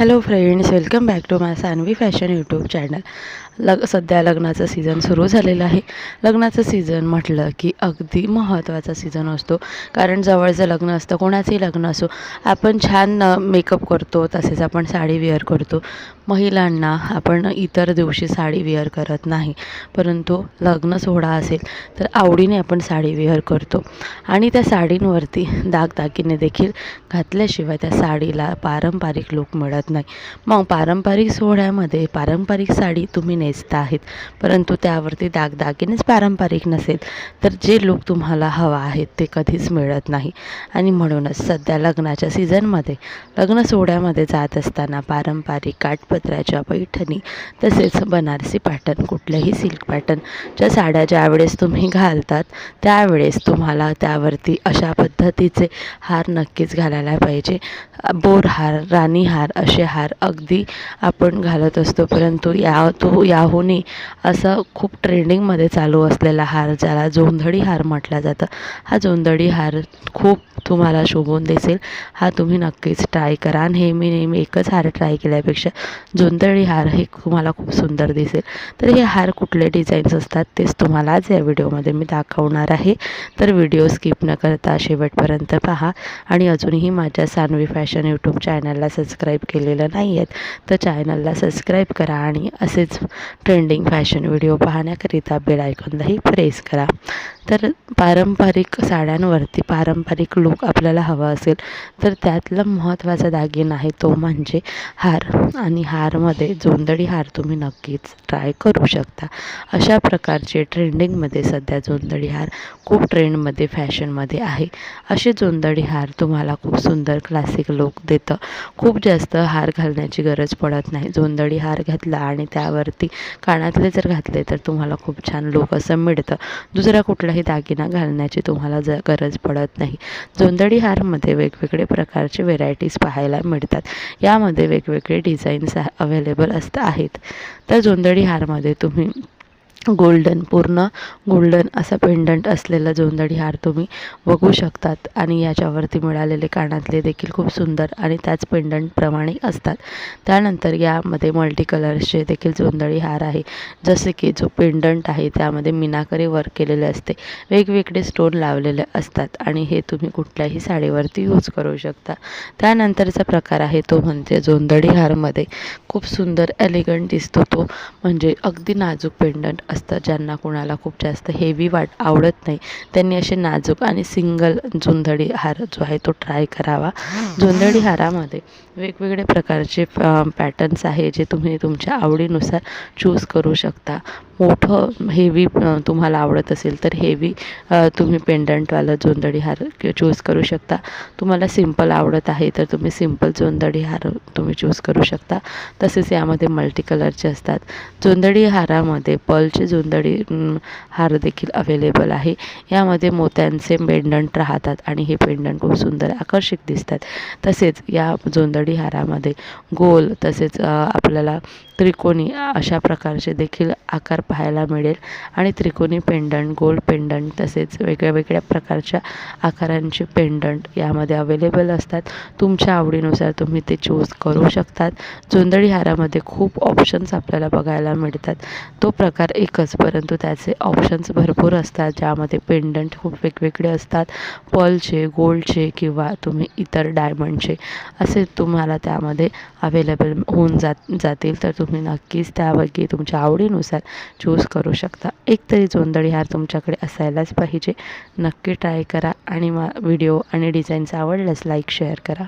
Hello friends, welcome back to my Sanvi Fashion YouTube channel. लग सध्या लग्नाचं season सुरू झालेलं आहे. लग्नाचं सीझन म्हटलं की अगदी महत्त्वाचा सीझन असतो. कारण जवळचं लग्न असतं कोणाचंही लग्न असो आपण छान मेकअप करतो तसेच आपण साडी वेअर करतो. महिलांना आपण इतर दिवशी साडी वेअर करत नाही. परंतु लग्न सोहळा असेल तर आवडीने आपण साडी वेअर करतो. आणि त्या साडींवरती दागदागिने देखील घातल्याशिवाय त्या साडीला पारंपरिक लूक मिळत नाही. मग पारंपरिक सोहळ्यामध्ये पारंपरिक साडी तुम्ही नेसता आहेत. परंतु त्यावरती दागदागिनेच पारंपरिक नसेल तर जे लुक तुम्हाला हवा आहे ते कधीच मिळत नाही. आणि म्हणूनच सध्या लग्नाच्या सीझनमध्ये लग्न सोहळ्यामध्ये जात असताना पारंपरिक काठपत्राच्या पैठणी तसेच बनारसी पॅटर्न कुठल्याही सिल्क पॅटर्न ज्या साड्या ज्यावेळेस तुम्ही घालतात त्यावेळेस तुम्हाला त्यावरती अशा पद्धतीचे हार नक्कीच घालायला पाहिजे. बोर हार राणी हार असे हार अगदी आपण घालत असतो परंतु या तो याहूनही असं खूप ट्रेंडिंगमध्ये चालू असलेला हार ज्याला जोंधळी हार म्हटला जातं. हा जोंधळी हार खूप तुम्हाला शोभून दिसेल. हा तुम्ही नक्कीच ट्राय करा. आणि हे मी नेहमी एकच हार ट्राय केल्यापेक्षा जोंधळी हार हे तुम्हाला खूप सुंदर दिसेल. तर हे हार कुठले डिझाईन्स असतात तेच तुम्हाला आज या व्हिडिओमध्ये मी दाखवणार आहे. तर व्हिडिओ स्किप न करता शेवटपर्यंत पहा. आणि अजूनही माझ्या सानवी फॅशन यूट्यूब चॅनलला सबस्क्राईब केलेलं नाही आहेत तर चॅनलला सबस्क्राईब करा. आणि असेच ट्रेंडिंग फॅशन व्हिडिओ पाहण्याकरिता बेल आयकॉनलाही प्रेस करा. तर पारंपरिक साड्यांवरती पारंपरिक लूक आपल्याला हवा असेल तर त्यातला महत्त्वाचा दागिना आहे तो म्हणजे हार. आणि हारमध्ये जोंदडी हार तुम्ही नक्कीच ट्राय करू शकता. अशा प्रकारचे ट्रेंडिंगमध्ये सध्या जोंदडी हार खूप ट्रेंडमध्ये फॅशनमध्ये आहे. असे जोंदडी हार तुम्हाला खूप सुंदर क्लासिक लुक देतं. खूप जास्त हार घालण्याची गरज पडत नाही. जोंदडी हार घातला आणि त्यावरती कानातले जर घातले तर तुम्हाला खूप छान लुक असं मिळतं. दुसरा कुठलाही दागिना घालण्याची तुम्हाला ज गरज पडत नाही. जोंदडी हारमध्ये वेगवेगळे प्रकारचे व्हेरायटीज पाहायला मिळतात. यामध्ये वेगवेगळे डिझाईन्स अवेलेबल असतात आहेत. तर जोंदडी हारमध्ये तुम्ही गोल्डन पूर्ण गोल्डन असा पेंडंट असलेला जोंधळी हार तुम्ही बघू शकतात. आणि याच्यावरती मिळालेले कानातले देखील खूप सुंदर आणि त्याच पेंडंटप्रमाणे असतात. त्यानंतर यामध्ये मल्टी कलर्सचे देखील जोंधळी हार आहे. जसे की जो पेंडंट आहे त्यामध्ये मीनाकरी वर्क केलेले असते. वेगवेगळे स्टोन लावलेले असतात आणि हे तुम्ही कुठल्याही साडीवरती यूज करू शकता. त्यानंतरचा प्रकार आहे तो म्हणजे जोंधळी हारमध्ये खूप सुंदर एलिगंट दिसतो तो. म्हणजे अगदी नाजूक पेंडंट असतं ज्यांना कोणाला खूप जास्त हेवी वाट आवडत नाही. त्यांनी असे नाजूक आणि सिंगल जोंधळी हार जो आहे तो ट्राय करावा. जोंधळी हारामध्ये वेगवेगळे प्रकारचे पॅटर्न्स आहे जे तुम्ही तुमच्या आवडीनुसार चूज करू शकता. मोठं हेवी तुम्हाला आवडत असेल तर हेवी तुम्ही पेंडंटवालं जोंदडी हार चूज करू शकता. तुम्हाला सिंपल आवडत आहे तर तुम्ही सिंपल जोंदडी हार तुम्ही चूज करू शकता. तसेच यामध्ये मल्टी कलरचे असतात. जोंदडी हारामध्ये पर्लचे जोंदडी हार देखील अवेलेबल आहे. यामध्ये मोत्यांचे पेंडंट राहतात आणि हे पेंडंट खूप सुंदर आकर्षक दिसतात. तसेच या जोंदडी हारामध्ये गोल तसेच आपल्याला त्रिकोणी अशा प्रकारचे देखील आकार पाहायला मिळेल. आणि त्रिकोणी पेंडंट गोल पेंडंट तसेच वेगळ्या वेगळ्या प्रकारच्या आकारांचे पेंडंट यामध्ये अवेलेबल असतात. तुमच्या आवडीनुसार तुम्ही ते चूज करू शकतात. जोंदळी हारामध्ये खूप ऑप्शन्स आपल्याला बघायला मिळतात. तो प्रकार एकच परंतु त्याचे ऑप्शन्स भरपूर असतात ज्यामध्ये पेंडंट खूप वेगवेगळे असतात. पर्लचे गोल्डचे किंवा तुम्ही इतर डायमंडचे असे तुम्हाला त्यामध्ये अवेलेबल होऊन जात जातील. तर तुम्ही नक्कीच त्यापैकी तुमच्या आवडीनुसार चूज करू शकता. एक तरी जोंधळी हार तुमच्याकडे असायलाच पाहिजे. नक्की ट्राय करा आणि मा व्हिडिओ आणि डिझाईन्स आवडल्यास लाईक शेअर करा.